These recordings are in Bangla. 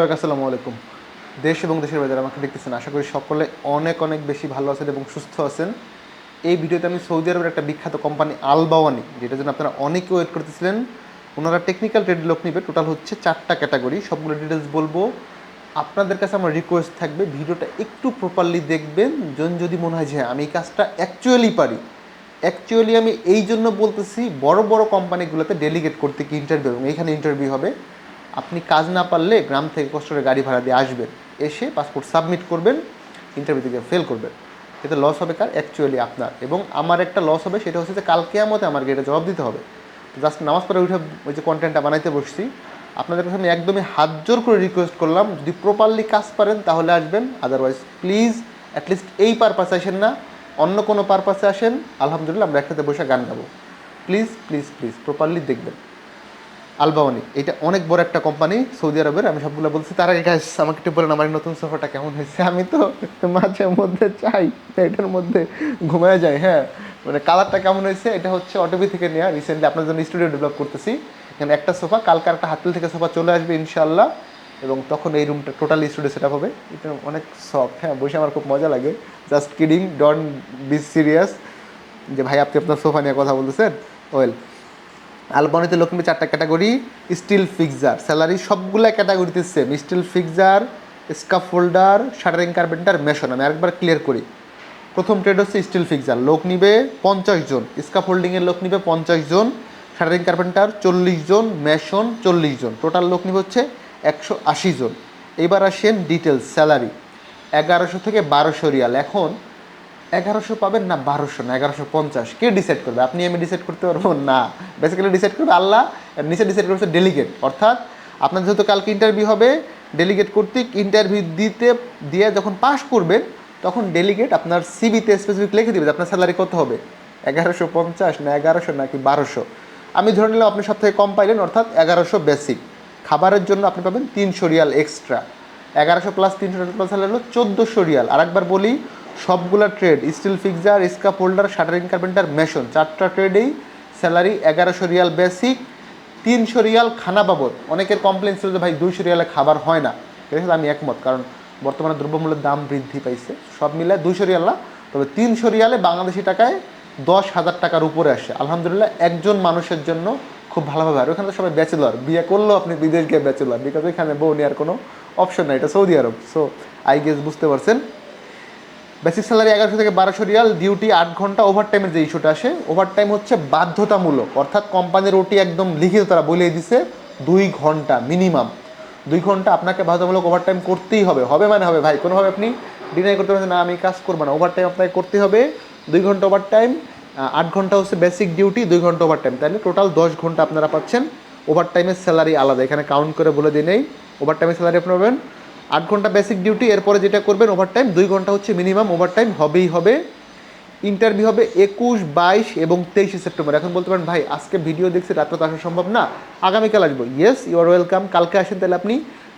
সবাইকে আসসালামু আলাইকুম। দেশ এবং দেশের বাইরে আমাকে দেখতেছেন। আশা করি সকলে অনেক অনেক বেশি ভালো আছেন এবং সুস্থ আছেন। এই ভিডিওতে আমি সৌদি আরবের একটা বিখ্যাত কোম্পানি আলবাওয়ানি, যেটার জন্য আপনারা অনেকে ওয়েট করতেছিলেন। ওনারা টেকনিক্যাল ট্রেড লোক নিবে। টোটাল হচ্ছে চারটা ক্যাটাগরি সবগুলো ডিটেলস বলব। আপনাদের কাছে আমার রিকোয়েস্ট থাকবে, ভিডিওটা একটু প্রপারলি দেখবেন। জন যদি মনে হয় যে হ্যাঁ আমি এই কাজটা অ্যাকচুয়ালি পারি। অ্যাকচুয়ালি আমি এই জন্য বলতেছি, বড় বড় কোম্পানিগুলোতে ডেলিগেট করতে কি ইন্টারভিউ এবং এইখানে ইন্টারভিউ হবে। আপনি কাজ না পারলে গ্রাম থেকে কষ্ট করে গাড়ি ভাড়া দিয়ে আসবেন। এসে পাসপোর্ট সাবমিট করবেন ইন্টারভিউ থেকে ফেল করবেন। এতে লস হবে কার? অ্যাকচুয়ালি আপনার। এবং আমার একটা লস হবে, সেটা হচ্ছে যে কালকে আমাতে আমার গেটে জবাব দিতে হবে। জাস্ট নামাজ পড়ে উঠে ওই যে কন্টেন্টটা বানাইতে বসছি। আপনাদের কাছে আমি একদমই হাত জোর করে রিকোয়েস্ট করলাম, যদি প্রপারলি কাজ পারেন তাহলে আসবেন। আদারওয়াইজ প্লিজ অ্যাটলিস্ট এই পারপাসে আসেন না। অন্য কোনো পারপাসে আসেন, আলহামদুলিল্লাহ আমরা একসাথে বসে গান গাবো। প্লিজ প্লিজ প্লিজ প্রপারলি দেখবেন। আলবাওয়ানি এটা অনেক বড় একটা কোম্পানি সৌদি আরবের আমি সবগুলো বলছি তার আগে guys, আমাকে একটু বলেন আমার নতুন সোফাটা কেমন হয়েছে? আমি তো মাঝে মধ্যে চাই এটার মধ্যে ঘুমায় যায় হ্যাঁ। মানে কালারটা কেমন হয়েছে এটা হচ্ছে অটোবি থেকে নেওয়া রিসেন্টলি আপনার জন্য স্টুডিও ডেভেলপ করতেছি। এখানে একটা সোফা কালকে একটা হাতল থেকে সোফা চলে আসবে ইনশাল্লাহ এবং তখন এই রুমটা টোটালি স্টুডিও সেট হবে। এটা অনেক সফট হ্যাঁ বসে আমার খুব মজা লাগে। Just kidding don't be serious যে ভাই আপনি আপনার সোফা নিয়ে কথা বলতেছেন? ওয়েল আলবানিতে লোক নিবে চারটা ক্যাটাগরি স্টিল ফিক্সার স্যালারি সবগুলা ক্যাটাগরিতে same steel fixer scaffolder shuttering carpenter mason আমি আরেকবার ক্লিয়ার করি। প্রথম ট্রেড হচ্ছে স্টিল ফিক্সার লোক নিবে পঞ্চাশ জন স্কাফ হোল্ডিংয়ের লোক নিবে পঞ্চাশ জন শাটারিং কার্পেন্টার চল্লিশ জন মেশন চল্লিশ জন টোটাল লোক নিবে হচ্ছে একশো আশি জন। এবার আসেন ডিটেলস স্যালারি এগারোশো থেকে বারোশো রিয়াল। এখন এগারোশো পাবেন না বারোশো না, এগারোশো পঞ্চাশ। কে ডিসাইড করবে? আপনি আমি ডিসাইড করতে পারব? না। বেসিক্যালি ডিসাইড করবে আল্লাহ নিচে ডিসাইড করছে ডেলিগেট অর্থাৎ আপনার যেহেতু কালকে ইন্টারভিউ হবে ডেলিগেট কর্তৃক ইন্টারভিউ দিতে, দিয়ে যখন পাশ করবেন, তখন ডেলিগেট আপনার সিবিতে স্পেসিফিক লিখে দিবে যে আপনার স্যালারি কত হবে। এগারোশো পঞ্চাশ না, এগারোশো নাকি বারোশো। আমি ধরে নিলাম আপনি সব থেকে কম পাইলেন, অর্থাৎ এগারোশো বেসিক খাবারের জন্য আপনি পাবেন তিনশো রিয়াল এক্সট্রা এগারোশো প্লাস তিনশো স্যালারি হলো চোদ্দোশো রিয়াল। আরেকবার বলি সবগুলা trade steel fixer স্কাপ holder shuttering carpenter mason চারটা ট্রেডেই স্যালারি এগারোশো রিয়াল বেসিক তিনশো রিয়াল খানা বাবদ। অনেকের কমপ্লেন ছিল যে, ভাই, দুইশো রিয়ালে খাবার হয় না। এর সাথে আমি একমত, কারণ বর্তমানে দ্রব্যমূল্যের দাম বৃদ্ধি পাইছে। সব মিলে দুইশো রিয়াল না, তবে তিনশো রিয়ালে বাংলাদেশি টাকায় দশ হাজার টাকার উপরে আসে আলহামদুলিল্লাহ, একজন মানুষের জন্য খুব ভালোভাবে। আর ওখানে তো সবাই ব্যাচেলর বিয়ে করলেও আপনি বিদেশ গিয়ে ব্যাচেলর বিকজ ওইখানে বউ নেওয়ার কোনো অপশন নাই। এটা Saudi Arab. So I guess বুঝতে পারছেন। বেসিক স্যালারি এগারোশো থেকে বারোশো রিয়াল ডিউটি আট ঘণ্টা ওভার টাইমের যে ইস্যুটা আসে ওভার টাইম হচ্ছে বাধ্যতামূলক। অর্থাৎ কোম্পানির ওটি একদম লিখিত তারা বলে দিছে, দুই ঘণ্টা মিনিমাম দুই ঘণ্টা আপনাকে বাধ্যতামূলক ওভার টাইম করতেই হবে। হবে মানে হবে, ভাই, কোনোভাবে আপনি ডিনাই করতে পারবেন না, আমি কাজ করব না। ওভার টাইম আপনাকে করতে হবে। দুই ঘণ্টা ওভার টাইম আট ঘণ্টা হচ্ছে বেসিক ডিউটি দুই ঘণ্টা ওভার টাইম তাহলে টোটাল দশ ঘণ্টা আপনারা পাচ্ছেন। ওভার টাইমের স্যালারি আলাদা। এখানে কাউন্ট করে বলে দিই নেই। ওভার টাইমের স্যালারি আপনি পাবেন আট ঘণ্টা বেসিক ডিউটি এরপরে যেটা করবেন ওভার টাইম দুই ঘণ্টা হচ্ছে মিনিমাম ওভার টাইম হবেই হবে। ইন্টারভিউ হবে একুশ, বাইশ এবং তেইশে সেপ্টেম্বর। এখন বলতে পারেন, ভাই, আজকে ভিডিও দেখছি, রাত্রে তো আসা সম্ভব না। আগামীকাল আসব। ইয়েস ইউ আর ওয়েলকাম কালকে আসেন তাহলে আপনি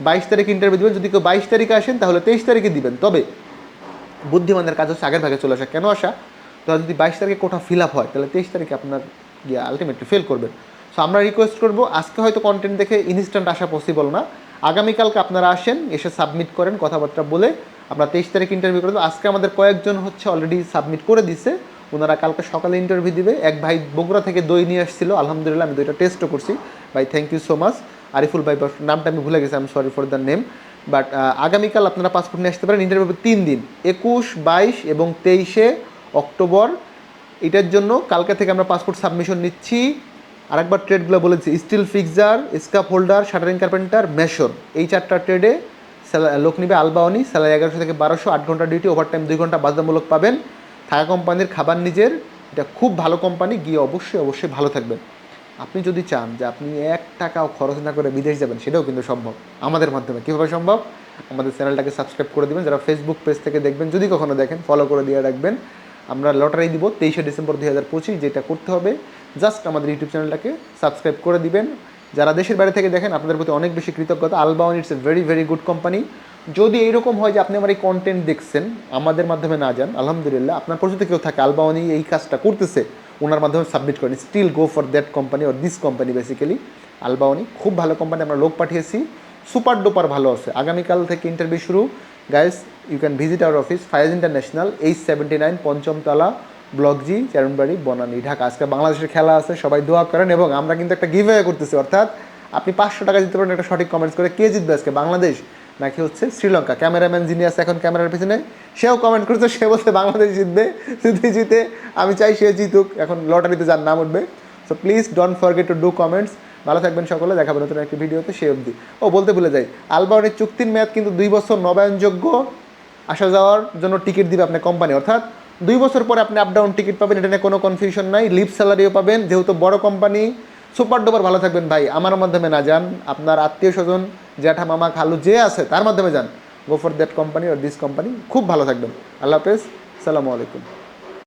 বাইশ তারিখে ইন্টারভিউ দেবেন। যদি কেউ বাইশ তারিখে আসেন, তাহলে তেইশ তারিখে দিবেন। তবে বুদ্ধিমানদের কাজ হচ্ছে, আগের ভাগে চলে আসা। কেন আসা? তাহলে যদি বাইশ তারিখে কোটা ফিল আপ হয়, তাহলে তেইশ তারিখে আপনার গিয়ে আলটিমেটলি ফেল করবেন। সো আমরা রিকোয়েস্ট করব, আজকে হয়তো কন্টেন্ট দেখে ইনস্ট্যান্ট আসা পসিবল না। আগামীকালকে আপনারা আসেন, এসে সাবমিট করেন, কথাবার্তা বলে আমরা তেইশ তারিখ ইন্টারভিউ করে দেবো। আজকে আমাদের কয়েকজন হচ্ছে অলরেডি সাবমিট করে দিছে। ওনারা কালকে সকালে ইন্টারভিউ দিবে। এক ভাই বগুড়া থেকে দই নিয়ে আসছিল। আলহামদুলিল্লাহ আমি দইটা টেস্টও করছি। ভাই thank you so much Ariful ভাই নামটা আমি ভুলে গেছি I am sorry for the name but আগামীকাল আপনারা পাসপোর্ট নিয়ে আসতে পারেন। ইন্টারভিউ তিন দিন, একুশ, বাইশ এবং তেইশে অক্টোবর। এটার জন্য কালকে থেকে আমরা পাসপোর্ট সাবমিশন নিচ্ছি। আরেকবার ট্রেডগুলো বলেছি steel fixer স্কাপ holder shuttering carpenter mason এই চারটা ট্রেডে লোক নিবে আলবাওনি স্যালারি এগারোশো থেকে বারোশো, আট ঘণ্টা ডিউটি ওভার টাইম দুই ঘণ্টা বাধ্যতামূলক পাবেন। থাকা কোম্পানির খাবার নিজের, এটা খুব ভালো কোম্পানি, গিয়ে অবশ্যই অবশ্যই ভালো থাকবেন। আপনি যদি চান যে আপনি এক টাকাও খরচ না করে বিদেশ যাবেন, সেটাও কিন্তু সম্ভব, আমাদের মাধ্যমে। কীভাবে সম্ভব? আমাদের চ্যানেলটাকে সাবস্ক্রাইব করে দিবেন, যারা ফেসবুক পেজ থেকে দেখবেন, যদি কখনো দেখেন ফলো করে দিয়ে রাখবেন। আমরা লটারি দিব তেইশে ডিসেম্বর দুই হাজার পঁচিশ, যেটা করতে হবে। জাস্ট আমাদের ইউটিউব চ্যানেলটাকে সাবস্ক্রাইব করে দিবেন। যারা দেশের বাইরে থেকে দেখেন, আপনাদের প্রতি অনেক বেশি কৃতজ্ঞতা। আলবাউন it's a very very good company যদি এইরকম হয় যে আপনি আমার এই কন্টেন্ট দেখছেন, আমাদের মাধ্যমে না যান, আলহামদুলিল্লাহ, আপনার পরিচিত কেউ থাকে আলবাউনি এই কাজটা করতেছে, ওনার মাধ্যমে সাবমিট করেন। Still go for that company or this company basically আলবাউনি খুব ভালো কোম্পানি আমরা লোক পাঠিয়েছি। সুপার ডুপার ভালো আছে। আগামীকাল থেকে ইন্টারভিউ শুরু। Guys you can visit our office Fayaz international H seventy nine পঞ্চমতলা block G চারণবাড়ি বনানী ঢাকা আজকে বাংলাদেশের খেলা আছে, সবাই দোয়া করেন এবং আমরা কিন্তু একটা গিভ করতেছি। অর্থাৎ আপনি পাঁচশো টাকা দিতে পারেন, একটা সঠিক কমেন্টস করে কে জিতবে আজকে, বাংলাদেশ নাকি হচ্ছে শ্রীলঙ্কা? ক্যামেরাম্যান যিনি আছে এখন ক্যামেরার পিছনে, সেও কমেন্ট করছে, সে বলছে বাংলাদেশ জিতবে যদি জিতে, আমি চাই সে জিতুক। এখন লটারিতে যার নাম উঠবে। So please don't forget to do comments ভালো থাকবেন সকলে দেখাবেন নতুন একটি ভিডিওতে, সে অবধি। ও, বলতে ভুলে যাই আলবাউনের চুক্তির মেয়াদ কিন্তু দুই বছর নবায়নযোগ্য। আসা যাওয়ার জন্য টিকিট দিবে আপনার কোম্পানি, অর্থাৎ দুই বছর পরে আপনি আপ ডাউন টিকিট পাবেন, এটা নিয়ে কোনো কনফিউশন নাই লিভ স্যালারিও পাবেন, যেহেতু বড় কোম্পানি। সুপার ডুপার, ভালো থাকবেন ভাই, আমার মাধ্যমে না যান, আপনার আত্মীয় স্বজন, জ্যাঠা মামা, খালু, যে আছে, তার মাধ্যমে যান। গো ফর দ্যাট কোম্পানি আর দিস কোম্পানি খুব ভালো থাকবেন। আল্লাহ হাফেজ, সালামু আলাইকুম।